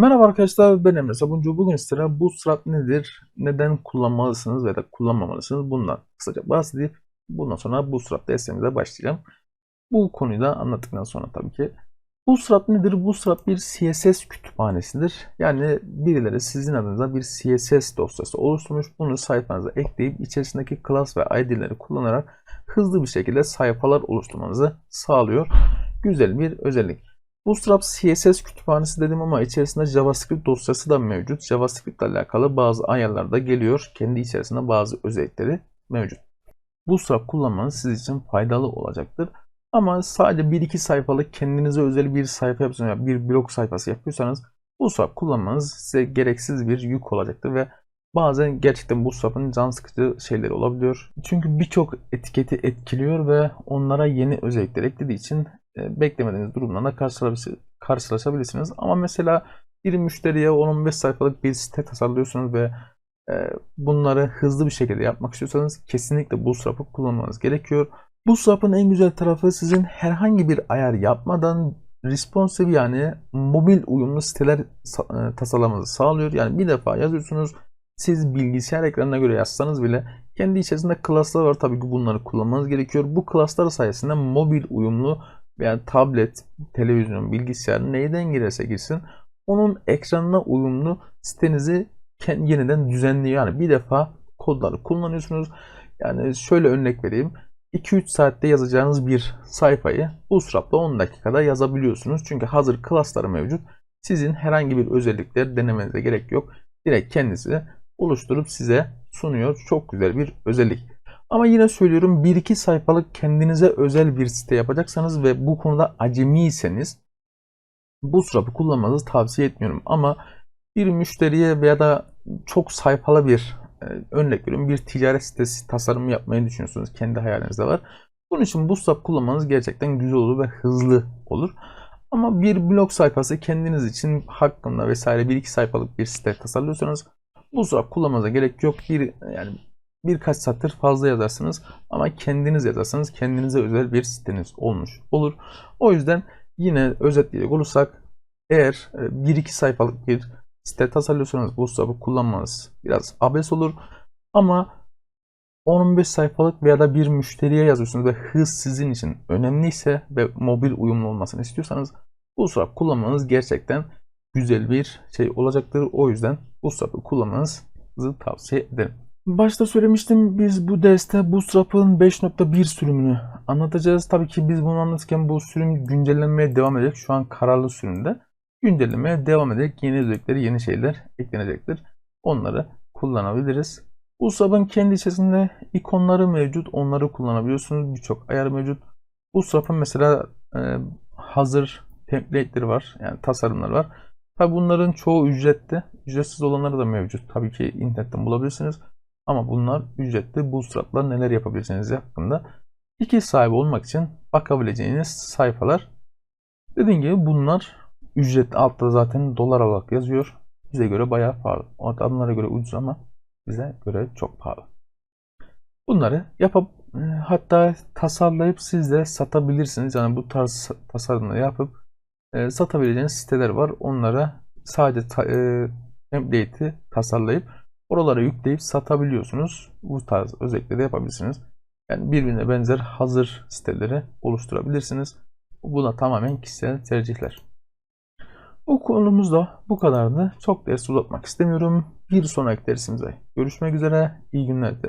Merhaba arkadaşlar ben Emre Sabuncu. Bugün size Bootstrap nedir, neden kullanmalısınız ya da kullanmamalısınız bundan kısaca bahsedip bundan sonra Bootstrap dersimize başlayacağım. Bu konuyu da anlattıktan sonra tabii ki. Bootstrap nedir? Bootstrap bir CSS kütüphanesidir. Yani birileri sizin adınıza bir CSS dosyası oluşturmuş. Bunu sayfanıza ekleyip içerisindeki class ve ID'leri kullanarak hızlı bir şekilde sayfalar oluşturmanızı sağlıyor. Güzel bir özellik. Bootstrap CSS kütüphanesi dedim ama içerisinde JavaScript dosyası da mevcut. JavaScript ile alakalı bazı ayarlar da geliyor. Kendi içerisinde bazı özellikleri mevcut. Bootstrap kullanmanız siz için faydalı olacaktır. Ama sadece 1-2 sayfalık kendinize özel bir sayfa yapıyorsanız, bir blog sayfası yapıyorsanız Bootstrap kullanmanız size gereksiz bir yük olacaktır ve bazen gerçekten Bootstrap'ın can sıkıcı şeyleri olabiliyor. Çünkü birçok etiketi etkiliyor ve onlara yeni özellikler eklediği için beklemediğiniz durumlarla karşılaşabilirsiniz. Ama mesela bir müşteriye 10-15 sayfalık bir site tasarlıyorsunuz ve e, bunları hızlı bir şekilde yapmak istiyorsanız kesinlikle Bootstrap'ı kullanmanız gerekiyor. Bootstrap'ın en güzel tarafı sizin herhangi bir ayar yapmadan responsive yani mobil uyumlu siteler e, tasarlamanızı sağlıyor. Yani bir defa yazıyorsunuz siz bilgisayar ekranına göre yazsanız bile kendi içerisinde klaslar var tabii ki bunları kullanmanız gerekiyor. Bu klaslar sayesinde mobil uyumlu veya tablet, televizyon, bilgisayar neyden girerse girsin onun ekranına uyumlu sitenizi yeniden düzenliyor. Yani bir defa kodları kullanıyorsunuz. Yani şöyle örnek vereyim. 2-3 saatte yazacağınız bir sayfayı Bootstrap'ta 10 dakikada yazabiliyorsunuz. Çünkü hazır klasları mevcut. Sizin herhangi bir özellikler denemenize gerek yok. Direkt kendisi oluşturup size sunuyor. Çok güzel bir özellik. Ama yine söylüyorum 1-2 sayfalık kendinize özel bir site yapacaksanız ve bu konuda acemiyseniz Bootstrap'ı kullanmanızı tavsiye etmiyorum. Ama bir müşteriye veya da çok sayfalı bir e, örnek veriyorum bir ticaret sitesi tasarımı yapmayı düşünüyorsunuz. Kendi hayalinizde var. Bunun için Bootstrap kullanmanız gerçekten güzel olur ve hızlı olur. Ama bir blog sayfası kendiniz için hakkında vesaire bir iki sayfalık bir site tasarlıyorsanız Bootstrap kullanmanıza gerek yok. Bir yani birkaç satır fazla yazarsınız ama kendiniz yazarsanız kendinize özel bir siteniz olmuş olur. O yüzden yine özetleyecek olursak eğer 1-2 e, sayfalık bir site tasarlıyorsanız Bootstrap'ı kullanmanız biraz abes olur. Ama 15 sayfalık veya da bir müşteriye yazıyorsunuz ve hız sizin için önemliyse ve mobil uyumlu olmasını istiyorsanız Bootstrap kullanmanız gerçekten güzel bir şey olacaktır. O yüzden Bootstrap'ı kullanmanızı tavsiye ederim. Başta söylemiştim biz bu derste Bootstrap'ın 5.1 sürümünü anlatacağız. Tabii ki biz bunu anlatırken bu sürüm güncellenmeye devam edecek. Şu an kararlı sürümde. Güncellemeye devam edecek. Yeni özellikleri, yeni şeyler eklenecektir. Onları kullanabiliriz. Bootstrap'ın kendi içerisinde ikonları mevcut. Onları kullanabiliyorsunuz. Birçok ayar mevcut. Bootstrap'ın mesela e, hazır template'leri var. Yani tasarımları var. Tabi bunların çoğu ücretli. Ücretsiz olanları da mevcut. Tabii ki internetten bulabilirsiniz. Ama bunlar ücretli bootstrap'la neler yapabilirsiniz hakkında fikir sahibi olmak için bakabileceğiniz sayfalar. Dediğim gibi bunlar ücretli altta zaten dolar olarak yazıyor. Bize göre bayağı pahalı. Adamlara göre ucuz ama bize göre çok pahalı. Bunları yapıp e, hatta tasarlayıp siz de satabilirsiniz. Yani bu tarz tasarımları yapıp e, satabileceğiniz siteler var. Onlara sadece ta, e, template'i tasarlayıp Oralara yükleyip satabiliyorsunuz. Bu tarz özellikle de yapabilirsiniz. Yani birbirine benzer hazır siteleri oluşturabilirsiniz. Buna tamamen kişisel tercihler. Bu konumuz da bu kadardı. Çok ders uzatmak istemiyorum. Bir sonraki dersimizde görüşmek üzere. İyi günler dilerim.